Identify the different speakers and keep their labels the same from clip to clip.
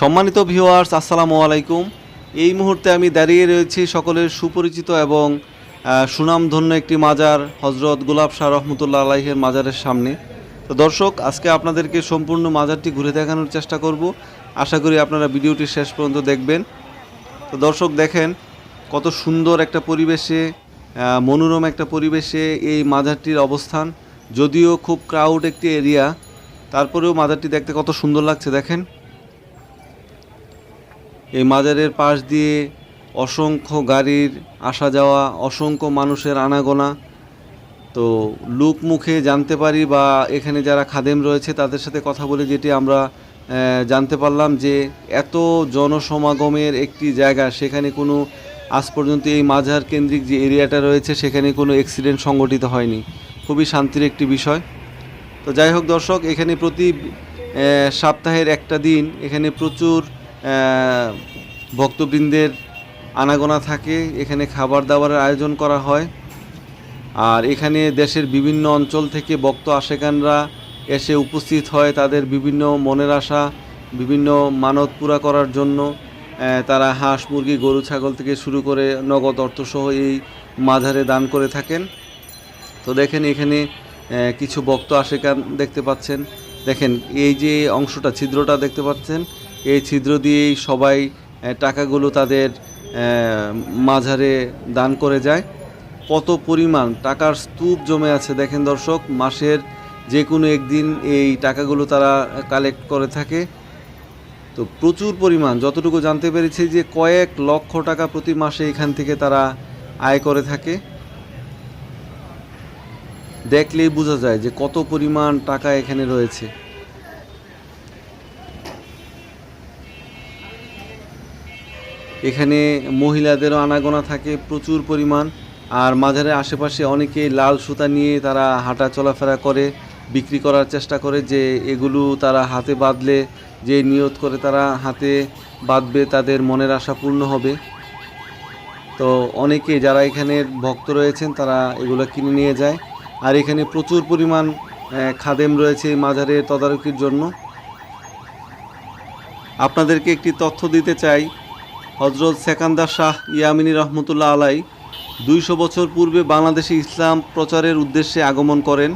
Speaker 1: সম্মানিত ভিউয়ার্স আসসালামু আলাইকুম। এই মুহূর্তে আমি দাঁড়িয়ে রয়েছি সকলের সুপরিচিত এবং সুনামধন্য একটি মাজার হজরত গুলাব শাহ রহমতুল্লাহ আলাইহের মাজারের সামনে। তো দর্শক, আজকে আপনাদেরকে সম্পূর্ণ মাজারটি ঘুরে দেখানোর চেষ্টা করব। আশা করি আপনারা ভিডিওটি শেষ পর্যন্ত দেখবেন। তো দর্শক, দেখেন কত সুন্দর একটা পরিবেশে মনোরম একটা পরিবেশে এই মাজারটির অবস্থান। যদিও খুব ক্রাউড একটি এরিয়া তারপরেও মাজারটি দেখতে কত সুন্দর লাগছে, দেখেন। এই মাজারের পাশ দিয়ে অসংখ্য গাড়ির আসা যাওয়া, অসংখ্য মানুষের আনাগোনা। তো লুক মুখে জানতে পারি বা এখানে যারা খাদেম রয়েছে তাদের সাথে কথা বলে যেটি আমরা জানতে পারলাম যে এত জনসমাগমের একটি জায়গা, সেখানে কোনো আজ পর্যন্ত এই মাজার কেন্দ্রিক যে এরিয়াটা রয়েছে সেখানে কোনো অ্যাক্সিডেন্ট সংগঠিত হয়নি। খুবই শান্তির একটি বিষয়। তো যাই হোক দর্শক, এখানে প্রতি সপ্তাহের একটা দিন এখানে প্রচুর ভক্তবৃন্দের আনাগোনা থাকে, এখানে খাবার দাবারের আয়োজন করা হয়। আর এখানে দেশের বিভিন্ন অঞ্চল থেকে ভক্ত আশেকানরা এসে উপস্থিত হয় তাদের বিভিন্ন মনের আশা, বিভিন্ন মানত পুরা করার জন্য। তারা হাঁস, মুরগি, গরু, ছাগল থেকে শুরু করে নগদ অর্থসহ এই মাঝারে দান করে থাকেন। তো দেখেন এখানে কিছু ভক্ত আশেকান দেখতে পাচ্ছেন। দেখেন এই যে অংশটা, ছিদ্রটা দেখতে পাচ্ছেন। এই ছিদ্র দিয়েই সবাই টাকাগুলো তাদের মাঝারে দান করে যায়। কত পরিমাণ টাকার স্তূপ জমে আছে দেখেন দর্শক, মাসের যে কোনো একদিন এই টাকাগুলো তারা কালেক্ট করে থাকে। তো প্রচুর পরিমাণ, যতটুকু জানতে পেরেছি যে কয়েক লক্ষ টাকা প্রতি মাসে এখান থেকে তারা আয় করে থাকে। দেখলেই বোঝা যায় যে কত পরিমাণ টাকা এখানে রয়েছে। এখানে মহিলাদেরও আনাগোনা থাকে, প্রচুর পরিমাণ। আর মাঝারের আশেপাশে অনেকে লাল সুতা নিয়ে তারা হাঁটা চলাফেরা করে, বিক্রি করার চেষ্টা করে যে এগুলো তারা হাতে বাঁধলে যে নিয়ত করে তারা হাতে বাঁধবে তাদের মনের আশা পূর্ণ হবে। তো অনেকে যারা এখানের ভক্ত রয়েছেন তারা এগুলো কিনে নিয়ে যায়। আর এখানে প্রচুর পরিমাণ খাদেম রয়েছে মাজারের তদারকির জন্য। আপনাদেরকে একটি তথ্য দিতে চাই হজরত সেকান্দার শাহ ইয়ামিনী রহমতুল্লাহ আলাই দুইশো বছর পূর্বে বাংলাদেশে ইসলাম প্রচারের উদ্দেশ্যে আগমন করেন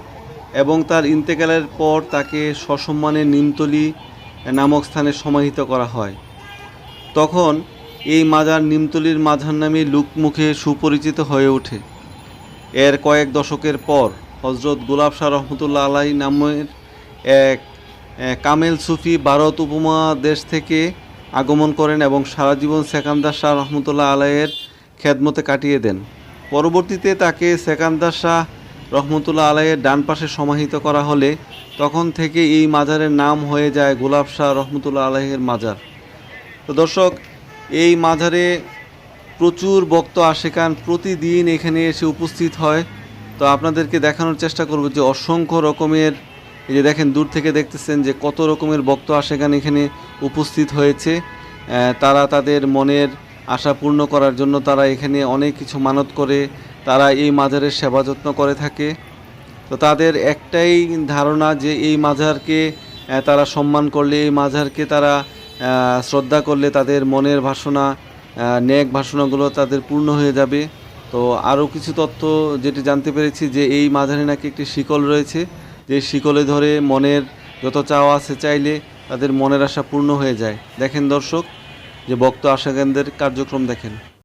Speaker 1: এবং তার ইন্তেকালের পর তাকে সসম্মানে নিমতলি নামক স্থানে সমাহিত করা হয়। তখন এই মাজার নিমতলির মাঝার নামে লুকমুখে সুপরিচিত হয়ে ওঠে। এর কয়েক দশকের পর হজরত গুলাব শাহ রহমতুল্লাহ আলাই নামের এক কামেল সুফি ভারত উপমহাদেশ থেকে আগমন করেন এবং সারা জীবন সেকান্দার শাহ রহমতুল্লাহ আলাইয়ের খেদমতে কাটিয়ে দেন। পরবর্তীতে তাকে সেকান্দার শাহ রহমতুল্লাহ আলাইয়ের ডান পাশে সমাহিত করা হলে তখন থেকে এই মাজারের নাম হয়ে যায় গোলাপ শাহ রহমতুল্লাহ আলাইয়ের মাজার। তো দর্শক, এই মাজারে প্রচুর ভক্ত আশেকান প্রতিদিন এখানে এসে উপস্থিত হয়। তো আপনাদেরকে দেখানোর চেষ্টা করব যে অসংখ্য রকমের এই যে দেখেন, দূর থেকে দেখতেছেন যে কত রকমের ভক্ত আশেকান এখানে উপস্থিত হয়েছে। তারা তাদের মনের আশা পূর্ণ করার জন্য তারা এখানে অনেক কিছু মানত করে, তারা এই মাজারের সেবা যত্ন করে থাকে। তো তাদের একটাই ধারণা যে এই মাজারকে তারা সম্মান করলে, এই মাজারকে তারা শ্রদ্ধা করলে তাদের মনের ভাষণা নেক ভাষণাগুলো তাদের পূর্ণ হয়ে যাবে। তো আরও কিছু তথ্য যেটি জানতে পেরেছি যে এই মাঝারে নাকি একটি শিকল রয়েছে। যে শিকলে ধরে মনের যত চাওয়া আছে চাইলে তাদের মনের আশা পূর্ণ হয়ে যায়। দেখেন দর্শক, যে ভক্ত কেন্দ্রের কার্যক্রম দেখেন।